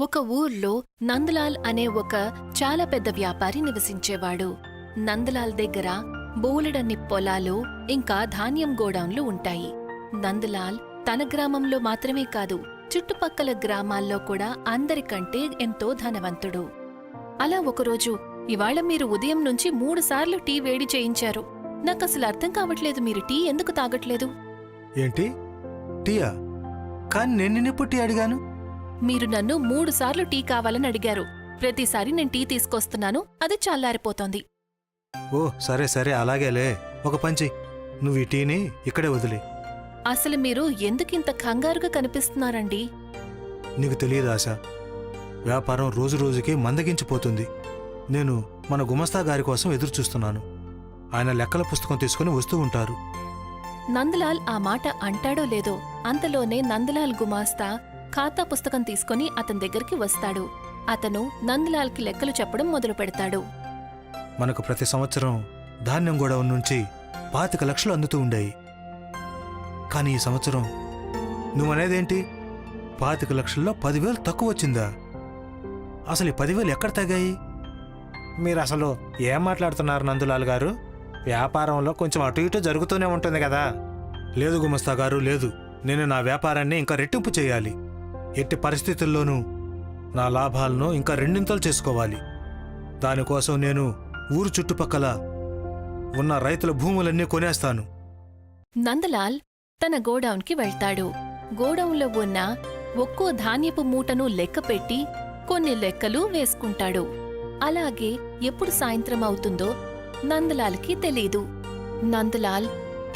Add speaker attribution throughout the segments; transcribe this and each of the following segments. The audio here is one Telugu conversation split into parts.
Speaker 1: ఒక ఊర్లో నందలాల్ అనే ఒక చాలా పెద్ద వ్యాపారి నివసించేవాడు. నందలాల్ దగ్గర బోలెడన్ని పొలాలు ఇంకా ధాన్యం గోడౌన్లు ఉంటాయి. నందలాల్ తన గ్రామంలో మాత్రమే కాదు చుట్టుపక్కల గ్రామాల్లో కూడా అందరికంటే ఎంతో ధనవంతుడు. అలా ఒకరోజు ఇవాళ మీరు ఉదయం నుంచి మూడుసార్లు టీ వేడి చేయించారు. నాకసలు అర్థం కావట్లేదు మీరు టీ ఎందుకు తాగట్లేదు?
Speaker 2: ఏంటి? టీయా? కానీ నేను టీ అడిగాను?
Speaker 1: మీరు నన్ను మూడు సార్లు టీ కావాలని అడిగారు. ప్రతిసారి నేను టీ తీసుకొస్తున్నాను అది చల్లారిపోతోంది.
Speaker 2: ఓ సరే సరే అలాగేలే. ఒక పంచి. నువ్వు ఈ టీని ఇక్కడే వదిలే.
Speaker 1: అసలు మీరు ఎందుకింత కంగారుగా కనిపిస్తున్నారండి?
Speaker 2: నీకు తెలియదు ఆశ. వ్యాపారం రోజు రోజుకి మందగించిపోతుంది. నేను మన గుమస్తా గారి కోసం ఎదురు చూస్తున్నాను ఆయన లెక్కల పుస్తకం తీసుకుని వస్తూ ఉంటారు.
Speaker 1: నందలాల్ ఆ మాట అంటాడో లేదో అంతలోనే నందలాల్ గుమాస్తా ఖాతా పుస్తకం తీసుకుని అతని దగ్గరికి వస్తాడు. అతను నందలాల్కి లెక్కలు చెప్పడం మొదలు పెడతాడు.
Speaker 2: మనకు ప్రతి సంవత్సరం ధాన్యం గొడవ నుంచి పాతిక లక్షలు అందుతూ ఉండేవి కానీ ఈ సంవత్సరం నువ్వనేదేంటి? పాతిక లక్షల్లో పదివేలు తక్కువ వచ్చిందా? అసలు ఈ పదివేలు ఎక్కడ తగ్గాయి మీరు అసలు ఏం మాట్లాడుతున్నారు నందులాల్ గారు? వ్యాపారంలో కొంచెం అటు ఇటు జరుగుతూనే ఉంటుంది కదా. లేదు గుమస్తా గారు లేదు. నేను నా వ్యాపారాన్ని ఇంకా రెట్టింపు చేయాలి. ఎట్టి పరిస్థితుల్లోనూ నా లాభాలను ఇంకా రెండింతలు చేసుకోవాలి. దానికోసం నేను ఊరు చుట్టుపక్కల ఉన్న రైతుల భూములన్నీ కొనేస్తాను.
Speaker 1: నందలాల్ తన గోడౌన్కి వెళ్తాడు. గోడౌన్లో ఉన్న ఒక్కో ధాన్యపు మూటను లెక్కపెట్టి కొన్ని లెక్కలు వేసుకుంటాడు. అలాగే ఎప్పుడు సాయంత్రం అవుతుందో నందలాల్కి తెలీదు. నందలాల్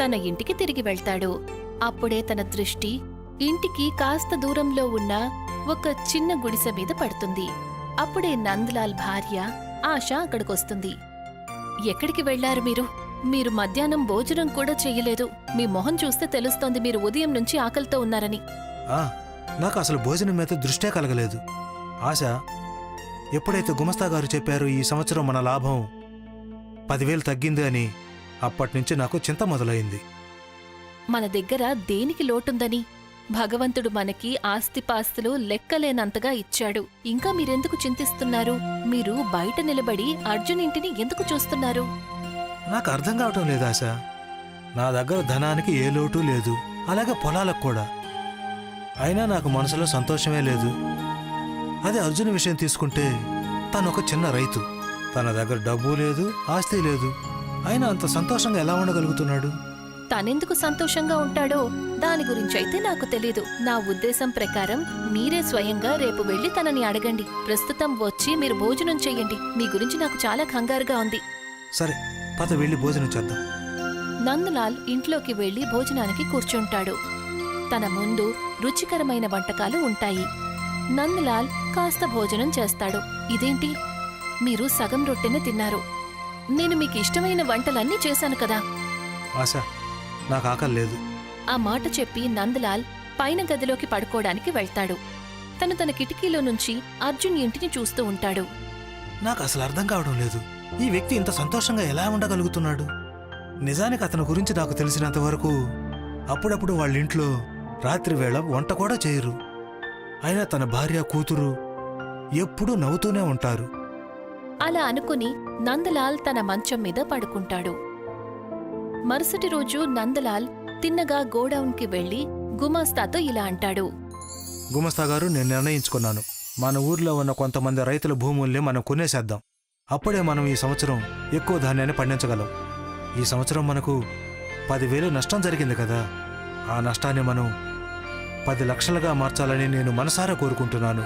Speaker 1: తన ఇంటికి తిరిగి వెళ్తాడు. అప్పుడే తన దృష్టి ఇంటికి కాస్త దూరంలో ఉన్న ఒక చిన్న గుడిసె మీద పడుతుంది. అప్పుడే నందలాల్ భార్య ఆశ అక్కడికొస్తుంది. ఎక్కడికి వెళ్ళారు మీరు? మీరు మధ్యాహ్నం భోజనం కూడా చెయ్యలేదు మీ మొహం చూస్తే తెలుస్తోంది మీరు ఉదయం నుంచి ఆకలితో ఉన్నారని.
Speaker 2: ఆ నాకు అసలు భోజనం మీద దృష్టే కలగలేదు. ఆశ ఎప్పుడైతే గుమస్తా గారు చెప్పారో ఈ సంవత్సరం మన లాభం పదివేలు తగ్గింది అని అప్పటినుంచి నాకు చింత మొదలైంది.
Speaker 1: మన దగ్గర దేనికి లోటుందని? భగవంతుడు మనకి ఆస్తిపాస్తులు లెక్కలేనంతగా ఇచ్చాడు. ఇంకా మీరెందుకు చింతిస్తున్నారు? మీరు బయట నిలబడి అర్జున్ ఇంటిని ఎందుకు చూస్తున్నారు?
Speaker 2: నాకు అర్థం కావటం లేదు ఆశ. నా దగ్గర ధనానికి ఏ లోటు లేదు. అలాగే పొలాలకు కూడా. అయినా నాకు మనసులో సంతోషమే లేదు. అదే అర్జున్ విషయం తీసుకుంటే తను ఒక చిన్న రైతు. తన దగ్గర డబ్బు లేదు ఆస్తి లేదు. అయినా అంత సంతోషంగా ఎలా ఉండగలుగుతున్నాడు?
Speaker 1: తనెందుకు సంతోషంగా ఉంటాడో దాని గురించైతే నాకు తెలీదు. నా ఉద్దేశం ప్రకారం మీరే స్వయంగా రేపు వెళ్ళి తనని అడగండి. ప్రస్తుతం వచ్చి మీరు భోజనం చెయ్యండి. మీ గురించి నాకు చాలా కంగారుగా ఉంది.
Speaker 2: సరే పద వెళ్ళి భోజనం చేద్దాం.
Speaker 1: నందలాల్ ఇంట్లోకి వెళ్ళి భోజనానికి కూర్చుంటాడు. తన ముందు రుచికరమైన వంటకాలు ఉంటాయి. నందలాల్ కాస్త భోజనం చేస్తాడు. ఇదేంటి? మీరు సగం రొట్టెనే తిన్నారు. నేను మీకు ఇష్టమైన వంటలన్నీ చేశాను కదా.
Speaker 2: ఆశ నాకు ఆకలి లేదు.
Speaker 1: ఆ మాట చెప్పి నందలాల్ పైన గదిలోకి పడుకోవడానికి వెళ్తాడు. తను తన కిటికీలో నుంచి అర్జున్ ఇంటిని చూస్తూ ఉంటాడు.
Speaker 2: నాకు అసలు అర్థం కావడం లేదు. ఈ వ్యక్తి ఇంత సంతోషంగా ఎలా ఉండగలుగుతున్నాడు? నిజానికి అతని గురించి నాకు తెలిసినంత వరకు అప్పుడప్పుడు వాళ్ళ ఇంట్లో రాత్రి వేళ వంట కూడా చేయరు. అయినా తన భార్య కూతురు ఎప్పుడూ నవ్వుతూనే ఉంటారు.
Speaker 1: అలా అనుకుని నందలాల్ తన మంచం మీద పడుకుంటాడు. మరుసటి రోజు నందలాల్ తిన్నగా గోడౌన్కి వెళ్ళి గుమాస్తాతో ఇలా అంటాడు.
Speaker 2: గుమస్తా గారు నేను నిర్ణయించుకున్నాను. మన ఊర్లో ఉన్న కొంతమంది రైతుల భూముల్ని మనం కొనేసేద్దాం. అప్పుడే మనం ఈ సంవత్సరం ఎక్కువ ధాన్యాన్ని పండించగలం. ఈ సంవత్సరం మనకు పదివేలు నష్టం జరిగింది కదా. ఆ నష్టాన్ని మనం పది లక్షలుగా మార్చాలని నేను మనసారా కోరుకుంటున్నాను.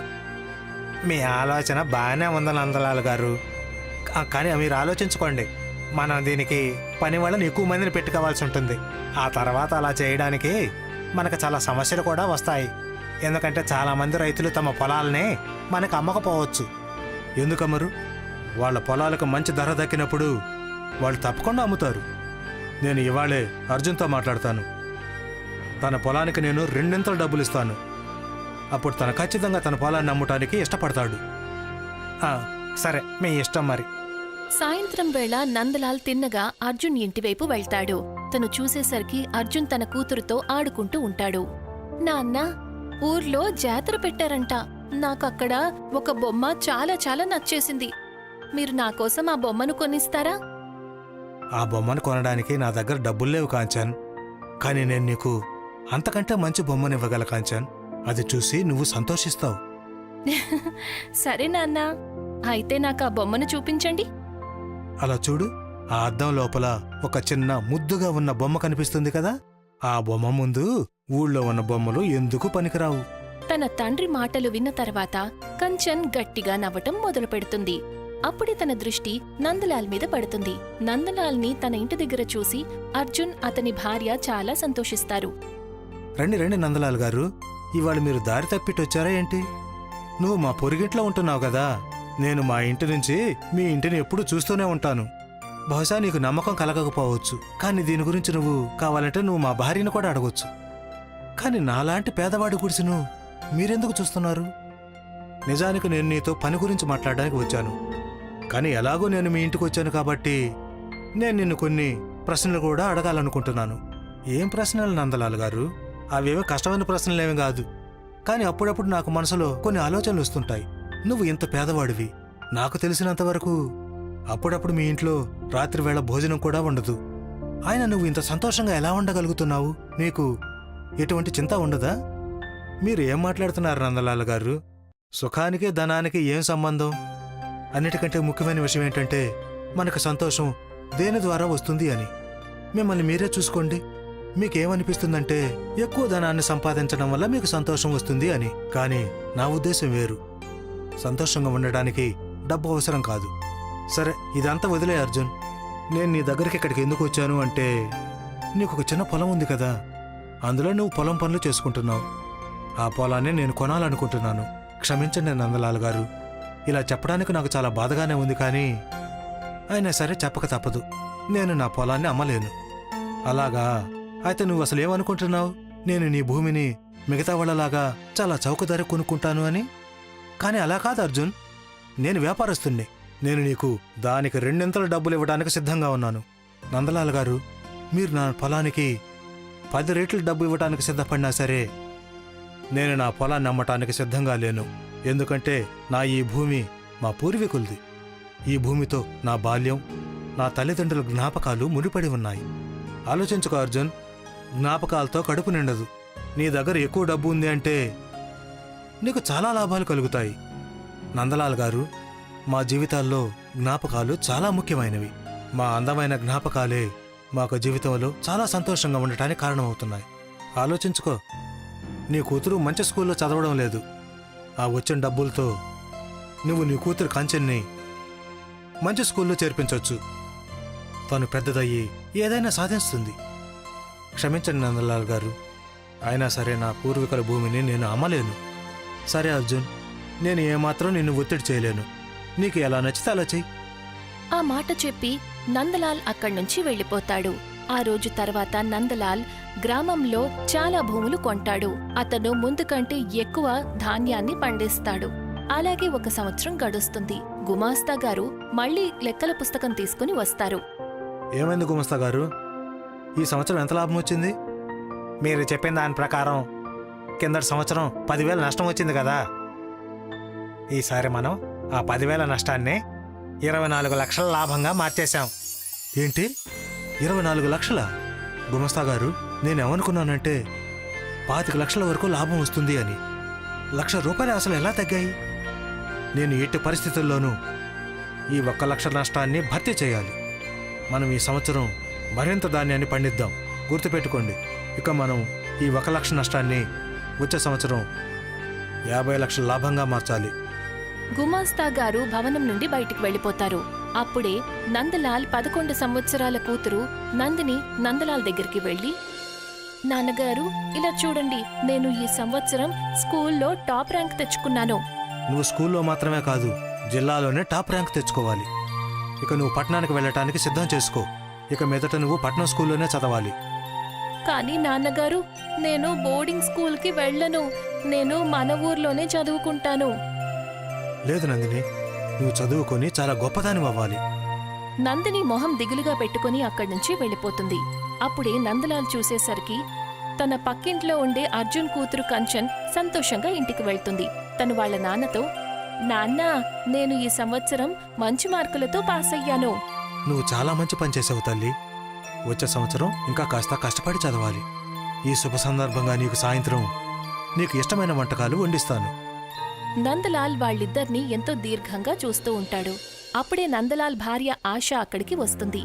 Speaker 2: మీ ఆలోచన బాగానే ఉంది నందలాల్ గారు. కా- కానీ మీరు ఆలోచించుకోండి. మనం దీనికి పని వాళ్ళని ఎక్కువ మందిని పెట్టుకోవాల్సి ఉంటుంది. ఆ తర్వాత అలా చేయడానికి మనకు చాలా సమస్యలు కూడా వస్తాయి. ఎందుకంటే చాలామంది రైతులు తమ పొలాలనే మనకు అమ్మకపోవచ్చు. ఎందుకమ్మరు వాళ్ళ పొలాలకు మంచి ధర దక్కినప్పుడు వాళ్ళు తప్పకుండా అమ్ముతారు. నేను ఇవాళే అర్జున్తో మాట్లాడతాను. తన పొలానికి నేను రెండింతలు డబ్బులు ఇస్తాను. అప్పుడు తను ఖచ్చితంగా తన పొలాన్ని అమ్మటానికి ఇష్టపడతాడు. సరే మీ ఇష్టం మరి.
Speaker 1: సాయంత్రం వేళ నందలాల్ తిన్నగా అర్జున్ ఇంటివైపు వెళ్తాడు. తను చూసేసరికి అర్జున్ తన కూతురుతో ఆడుకుంటూ ఉంటాడు. నాన్నా ఊర్లో జాతర పెట్టారంట. నాకక్కడ ఒక బొమ్మ చాలా చాలా నచ్చేసింది. మీరు నా కోసం ఆ బొమ్మను కొనిస్తారా?
Speaker 2: ఆ బొమ్మను కొనడానికి నా దగ్గర డబ్బులు లేవు కాంచన్. కానీ నేను నీకు అంతకంటే మంచి బొమ్మను ఇవ్వగల కాంచన్. అది చూసి నువ్వు సంతోషిస్తావు.
Speaker 1: సరే నాన్న. అయితే నాకు ఆ బొమ్మను చూపించండి.
Speaker 2: అలా చూడు ఆ అద్దం లోపల ఒక చిన్న ముద్దుగా ఉన్న బొమ్మ కనిపిస్తుంది కదా? ఆ బొమ్మ ముందు ఊళ్ళో ఉన్న బొమ్మలు ఎందుకు పనికిరావు?
Speaker 1: తన తండ్రి మాటలు విన్న తర్వాత కంచన్ గట్టిగా నవ్వటం మొదలు పెడుతుంది అప్పుడే తన దృష్టి నందలాల్ మీద పడుతుంది. నందలాల్ని తన ఇంటి దగ్గర చూసి అర్జున్ అతని భార్య చాలా సంతోషిస్తారు.
Speaker 2: రండి రండి నందలాల్ గారు. ఇవాళ మీరు దారి తప్పిట్టొచ్చారా ఏంటి? నువ్వు మా పొరుగింట్లో ఉంటున్నావు కదా? నేను మా ఇంటి నుంచి మీ ఇంటిని ఎప్పుడూ చూస్తూనే ఉంటాను. బహుశా నీకు నమ్మకం కలగకపోవచ్చు. కానీ దీని గురించి నువ్వు కావాలంటే నువ్వు మా భార్యను కూడా అడగొచ్చు. కానీ నాలాంటి పేదవాడి గుడిసెను మీరెందుకు చూస్తున్నారు? నిజానికి నేను నీతో పని గురించి మాట్లాడడానికి వచ్చాను. కానీ ఎలాగో నేను మీ ఇంటికి వచ్చాను కాబట్టి నేను నిన్ను కొన్ని ప్రశ్నలు కూడా అడగాలనుకుంటున్నాను. ఏం ప్రశ్నలు నందలాల్ గారు? అవేమో కష్టమైన ప్రశ్నలేమి కాదు. కానీ అప్పుడప్పుడు నాకు మనసులో కొన్ని ఆలోచనలు వస్తుంటాయి. నువ్వు ఇంత పేదవాడివి. నాకు తెలిసినంత వరకు అప్పుడప్పుడు మీ ఇంట్లో రాత్రివేళ భోజనం కూడా ఉండదు. ఆయన నువ్వు ఇంత సంతోషంగా ఎలా ఉండగలుగుతున్నావు? నీకు ఎటువంటి చింత ఉండదా? మీరు ఏం మాట్లాడుతున్నారు నందలాల్ గారు? సుఖానికి ధనానికి ఏం సంబంధం? అన్నిటికంటే ముఖ్యమైన విషయం ఏంటంటే మనకు సంతోషం దేని ద్వారా వస్తుంది అని. మిమ్మల్ని మీరే చూసుకోండి. మీకేమనిపిస్తుందంటే ఎక్కువ ధనాన్ని సంపాదించడం వల్ల మీకు సంతోషం వస్తుంది అని. కానీ నా ఉద్దేశం వేరు. సంతోషంగా ఉండడానికి డబ్బు అవసరం కాదు. సరే ఇదంతా వదిలే అర్జున్. నేను నీ దగ్గరికి ఇక్కడికి ఎందుకు వచ్చాను అంటే నీకు ఒక చిన్న పొలం ఉంది కదా. అందులో నువ్వు పొలం పనులు చేసుకుంటున్నావు. ఆ పొలాన్ని నేను కొనాలనుకుంటున్నాను. క్షమించండి నందలాల్ గారు. ఇలా చెప్పడానికి నాకు చాలా బాధగానే ఉంది కానీ అయినా సరే చెప్పక తప్పదు. నేను నా పొలాన్ని అమ్మలేను. అలాగా? అయితే నువ్వు అసలు ఏమనుకుంటున్నావు? నేను నీ భూమిని మిగతా వాళ్ళలాగా చాలా చౌక ధర కొనుక్కుంటాను అని? కానీ అలా కాదు అర్జున్. నేను వ్యాపారస్తుణ్ణి. నేను నీకు దానికి రెండింతల డబ్బులు ఇవ్వడానికి సిద్ధంగా ఉన్నాను. నందలాల్ గారు మీరు నా పొలానికి పది రేట్ల డబ్బు ఇవ్వడానికి సిద్ధపడినా సరే నేను నా పొలాన్ని అమ్మటానికి సిద్ధంగా లేను. ఎందుకంటే నా ఈ భూమి మా పూర్వీకులది. ఈ భూమితో నా బాల్యం నా తల్లిదండ్రుల జ్ఞాపకాలు ముడిపడి ఉన్నాయి. ఆలోచించుకో అర్జున్. జ్ఞాపకాలతో కడుపు నిండదు. నీ దగ్గర ఎక్కువ డబ్బు ఉంది అంటే నీకు చాలా లాభాలు కలుగుతాయి. నందలాల్ గారు మా జీవితాల్లో జ్ఞాపకాలు చాలా ముఖ్యమైనవి. మా అందమైన జ్ఞాపకాలే మాకు జీవితంలో చాలా సంతోషంగా ఉండటానికి కారణమవుతున్నాయి. ఆలోచించుకో. నీ కూతురు మంచి స్కూల్లో చదవడం లేదు. ఆ వచ్చిన డబ్బులతో నువ్వు నీ కూతురు కంచెన్ని మంచి స్కూల్లో చేర్పించవచ్చు తను పెద్దదయ్యి ఏదైనా సాధిస్తుంది. క్షమించండి నందలాల్ గారు. అయినా సరే నా పూర్వీకుల భూమిని నేను అమ్మలేను. సరే అర్జున్ నేను ఏమాత్రం నిన్ను ఒత్తిడి చేయలేను. నీకు ఎలా నచ్చితే అలా చెయ్యి.
Speaker 1: ఆ మాట చెప్పి నందలాల్ అక్కడి నుంచి వెళ్ళిపోతాడు. ఆ రోజు తర్వాత నందలాల్ గ్రామంలో చాలా భూములు కొంటాడు. అతను ముందు కంటే ఎక్కువ ధాన్యాన్ని పండిస్తాడు. అలాగే ఒక సంవత్సరం గడుస్తుంది. గుమాస్తా గారు మళ్ళీ లెక్కల పుస్తకం తీసుకుని వస్తారు.
Speaker 2: ఏమైంది గుమస్తా గారు? ఈ సంవత్సరం ఎంత లాభం వచ్చింది? మీరు చెప్పిన దాని ప్రకారం కిందటి సంవత్సరం పదివేల నష్టం వచ్చింది కదా. ఈసారి మనం ఆ పదివేల నష్టాన్ని ఇరవై నాలుగు లక్షల లాభంగా మార్చేశాం. ఏంటి? ఇరవై నాలుగు లక్షల? గుమస్తా గారు నేనేమనుకున్నానంటే పాతిక లక్షల వరకు లాభం వస్తుంది అని. లక్ష రూపాయలు అసలు ఎలా తగ్గాయి? నేను ఎట్టి పరిస్థితుల్లోనూ ఈ ఒక్క లక్ష నష్టాన్ని భర్తీ చేయాలి. మనం ఈ సంవత్సరం మరింత ధాన్యాన్ని పండిద్దాం. గుర్తుపెట్టుకోండి ఇక మనం ఈ ఒక లక్ష నష్టాన్ని వచ్చే సంవత్సరం యాభై లక్షల లాభంగా మార్చాలి.
Speaker 1: గుమాస్తా గారు భవనం నుండి బయటికి వెళ్ళిపోతారు. అప్పుడే నందలాల్ పదకొండు సంవత్సరాల కూతురు నందిని నందలాల్ దగ్గరికి వెళ్ళి నాన్నగారు ఇలా చూడండి నేను ఈ సంవత్సరం స్కూల్లో టాప్ ర్యాంక్ తెచ్చుకున్నాను.
Speaker 2: నువ్వు స్కూల్లో మాత్రమే కాదు జిల్లాలోనే టాప్ ర్యాంక్ తెచ్చుకోవాలి. ఇక నువ్వు పట్టణానికి వెళ్ళటానికి సిద్ధం చేసుకో. ఇక మీదట నువ్వు పట్నం స్కూల్లోనే చదవాలి.
Speaker 1: కానీ నాన్నగారు నేను బోర్డింగ్ స్కూల్కి వెళ్ళను. నేను మన ఊర్లోనే చదువుకుంటాను.
Speaker 2: లేదు నందిని నువ్వు చదువుకొని చాలా గొప్పదాని అవ్వాలి.
Speaker 1: నందిని మొహం దిగులుగా పెట్టుకుని అక్కడి నుంచి వెళ్ళిపోతుంది. అప్పుడే నందలాల్ చూసేసరికి తన పక్కింట్లో ఉండే అర్జున్ కూతురు కంచన్ సంతోషంగా ఇంటికి వెళ్తుంది. తను వాళ్ళ నాన్నతో నాన్న నేను ఈ సంవత్సరం మంచి మార్కులతో పాస్ అయ్యాను
Speaker 2: నువ్వు చాలా మంచి పని చేసావు తల్లి. వచ్చే సంవత్సరం ఇంకా కాస్త కష్టపడి చదవాలి. ఈ శుభ సందర్భంగా నీకు సాయంత్రం నీకు ఇష్టమైన వంటకాలు వండిస్తాను.
Speaker 1: నందలాల్ వాళ్ళిద్దరినీ ఎంతో దీర్ఘంగా చూస్తూ ఉంటాడు. అప్పుడే నందలాల్ భార్య ఆశ అక్కడికి వస్తుంది.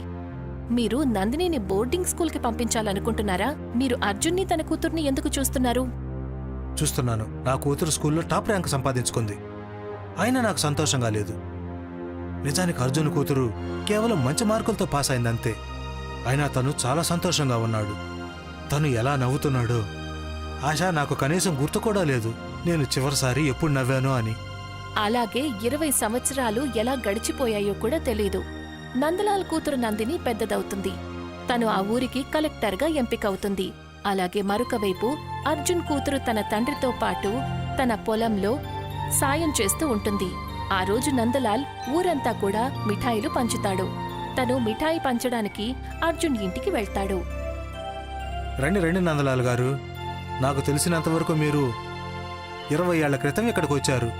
Speaker 1: మీరు నందినిని బోర్డింగ్ స్కూల్కి పంపించాలనుకుంటున్నారా? మీరు అర్జున్ని తన కూతుర్ని ఎందుకు చూస్తున్నారు?
Speaker 2: చూస్తున్నాను. నా కూతురు స్కూల్లో టాప్ ర్యాంక్ సంపాదించుకుంది. అయినా నాకు సంతోషంగా లేదు. నిజానికి అర్జున్ కూతురు కేవలం మంచి మార్కులతో పాస్ అయిందంతే. అయినా తను చాలా సంతోషంగా ఉన్నాడు. తను ఎలా నవ్వుతున్నాడో. ఆశ నాకు కనీసం గుర్తు కూడా లేదు. నేను చివరిసారి ఎప్పుడు నవ్వానో అని.
Speaker 1: అలాగే ఇరవై సంవత్సరాలు ఎలా గడిచిపోయాయో కూడా తెలీదు. నందలాల్ కూతురు నందిని పెద్దదవుతుంది. తను ఆ ఊరికి కలెక్టర్గా ఎంపికవుతుంది. అలాగే మరొక వైపు అర్జున్ కూతురు తన తండ్రితో పాటు తన పొలంలో సాయం చేస్తూ ఉంటుంది. ఆ రోజు నందలాల్ ఊరంతా కూడా మిఠాయిలు పంచుతాడు. తను మిఠాయి పంచడానికి అర్జున్ ఇంటికి వెళ్తాడు.
Speaker 2: రండి రండి నందలాల్ గారు. నాకు తెలిసినంతవరకు మీరు ఇరవై ఏళ్ళ క్రితం ఇక్కడికి వచ్చారు.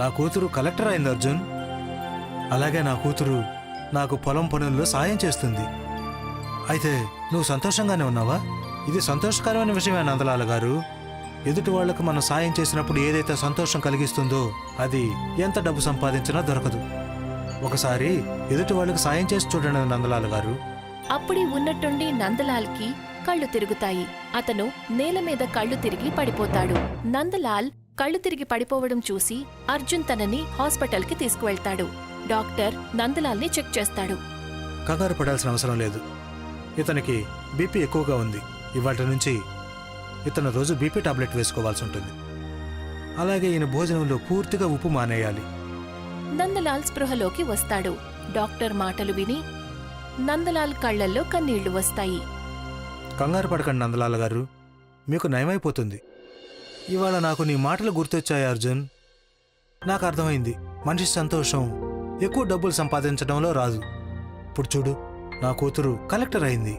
Speaker 2: నా కూతురు కలెక్టర్ అయింది అర్జున్. అలాగే నా కూతురు నాకు పొలం పనుల్లో సాయం చేస్తుంది. అయితే నువ్వు సంతోషంగానే ఉన్నావా? ఇది సంతోషకరమైన విషయమే నందలాల గారు. ఎదుటి వాళ్ళకు మనం సాయం చేసినప్పుడు ఏదైతే సంతోషం కలిగిస్తుందో అది ఎంత డబ్బు సంపాదించినా దొరకదు. ఒకసారి ఎదుటి వాళ్ళకి సాయం చేసి చూడండి నందలాల్ గారు.
Speaker 1: అప్పుడే ఉన్నట్టుండి నందలాల్కి కళ్ళు తిరుగుతాయి. అతను నేల మీద కళ్ళు తిరిగి పడిపోతాడు. నందలాల్ కళ్ళు తిరిగి పడిపోవడం చూసి అర్జున్ తనని హాస్పిటల్కి తీసుకువెళ్తాడు. డాక్టర్ నందలాల్ని చెక్ చేస్తాడు.
Speaker 2: కంగారు పడాల్సిన అవసరం లేదు. ఇతనికి బీపీ ఎక్కువగా ఉంది. ఇవాటి నుంచి ఇతను రోజు బీపీ టాబ్లెట్ వేసుకోవాల్సి ఉంటుంది. అలాగే ఈయన భోజనంలో పూర్తిగా ఉప్పు మానేయాలి.
Speaker 1: నందలాల్ స్పృహలోకి వస్తాడు. డాక్టర్ మాటలు విని నందలాల్ కళ్ళల్లో కన్నీళ్ళు వస్తాయి.
Speaker 2: కంగారు పడకండి నందలాల గారు. మీకు నయమైపోతుంది. ఇవాళ నాకు నీ మాటలు గుర్తొచ్చాయి అర్జున్. నాకు అర్థమైంది. మనిషి సంతోషం ఎక్కువ డబ్బులు సంపాదించడంలో రాదు. ఇప్పుడు చూడు నా కూతురు కలెక్టర్ అయింది.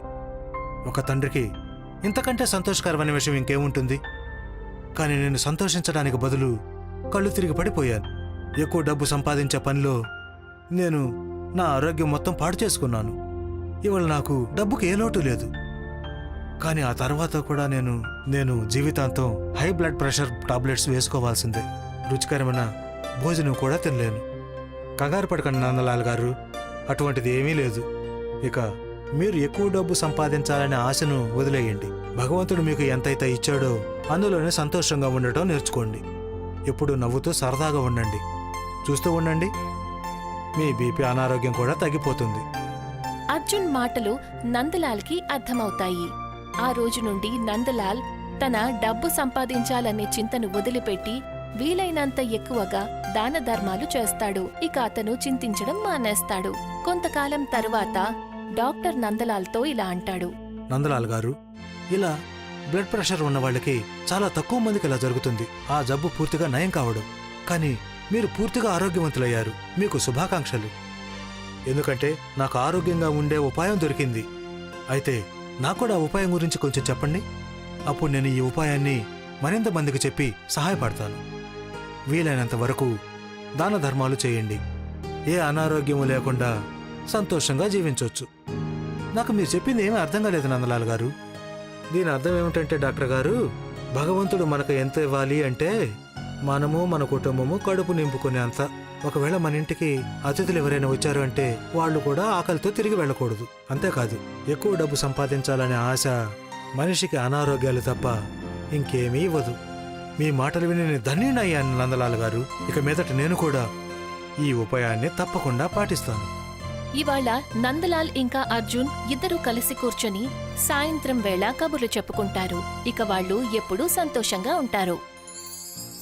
Speaker 2: ఒక తండ్రికి ఇంతకంటే సంతోషకరమైన విషయం ఇంకేముంటుంది? కానీ నేను సంతోషించడానికి బదులు కళ్ళు తిరిగి పడిపోయాను. ఎక్కువ డబ్బు సంపాదించే పనిలో నేను నా ఆరోగ్యం మొత్తం పాడు చేసుకున్నాను. ఇవాళ నాకు డబ్బుకి ఏ లోటు లేదు. కానీ ఆ తర్వాత కూడా నేను నేను జీవితాంతం హై బ్లడ్ ప్రెషర్ టాబ్లెట్స్ వేసుకోవాల్సిందే. రుచికరమైన భోజనం కూడా తినలేను. కంగారు పడకండి నందలాల్ గారు. అటువంటిది ఏమీ లేదు. ఇక మీరు ఎక్కువ డబ్బు సంపాదించాలనే ఆశను వదిలేయండి. భగవంతుడు మీకు ఎంతైతే ఇచ్చాడో అందులోనే సంతోషంగా ఉండటం నేర్చుకోండి. ఎప్పుడు నవ్వుతూ సరదాగా ఉండండి. చూస్తూ ఉండండి. మీ బీపీ అనారోగ్యం కూడా తగ్గిపోతుంది.
Speaker 1: అర్జున్ మాటలు నందలాల్కి అర్థమవుతాయి. ఆ రోజు నుండి నందలాల్ తన డబ్బు సంపాదించాలనే చింతను వదిలిపెట్టి వీలైనంత ఎక్కువగా దాన ధర్మాలు చేస్తాడు. ఇక అతను చింతించడం మానేస్తాడు. కొంతకాలం తరువాత డాక్టర్ నందలాల్తో ఇలా అంటాడు.
Speaker 2: నందలాల్ గారు ఇలా బ్లడ్ ప్రెషర్ ఉన్న వాళ్ళకి చాలా తక్కువ మందికి ఇలా జరుగుతుంది. ఆ జబ్బు పూర్తిగా నయం కావడం. కానీ మీరు పూర్తిగా ఆరోగ్యవంతులయ్యారు. మీకు శుభాకాంక్షలు. ఎందుకంటే నాకు ఆరోగ్యంగా ఉండే ఉపాయం దొరికింది. అయితే నాకు కూడా ఆ ఉపాయం గురించి కొంచెం చెప్పండి. అప్పుడు నేను ఈ ఉపాయాన్ని మరింత మందికి చెప్పి సహాయపడతాను. వీలైనంత వరకు దాన ధర్మాలు చేయండి. ఏ అనారోగ్యము లేకుండా సంతోషంగా జీవించవచ్చు నాకు మీరు చెప్పింది ఏమీ అర్థం కాలేదు నందలాల్ గారు. దీని అర్థం ఏమిటంటే డాక్టర్ గారు భగవంతుడు మనకు ఎంత ఇవ్వాలి అంటే మనము మన కుటుంబము కడుపు నింపుకునే అంత ఒకవేళ మన ఇంటికి అతిథులు ఎవరైనా వచ్చారు అంటే వాళ్ళు కూడా ఆకలితో తిరిగి వెళ్ళకూడదు. అంతేకాదు ఎక్కువ డబ్బు సంపాదించాలనే ఆశ మనిషికి అనారోగ్యాలు తప్ప ఇంకేమీ ఇవ్వదు. మీ మాటలు విని నేను ధన్యునయ్యాను నందలాల్ గారు. ఇక మీదట నేను కూడా ఈ ఉపాయాన్ని తప్పకుండా పాటిస్తాను.
Speaker 1: ఇవాళ నందలాల్ ఇంకా అర్జున్ ఇద్దరూ కలిసి కూర్చొని సాయంత్రం వేళ కబుర్లు చెప్పుకుంటారు. ఇక వాళ్ళు ఎప్పుడూ సంతోషంగా ఉంటారు.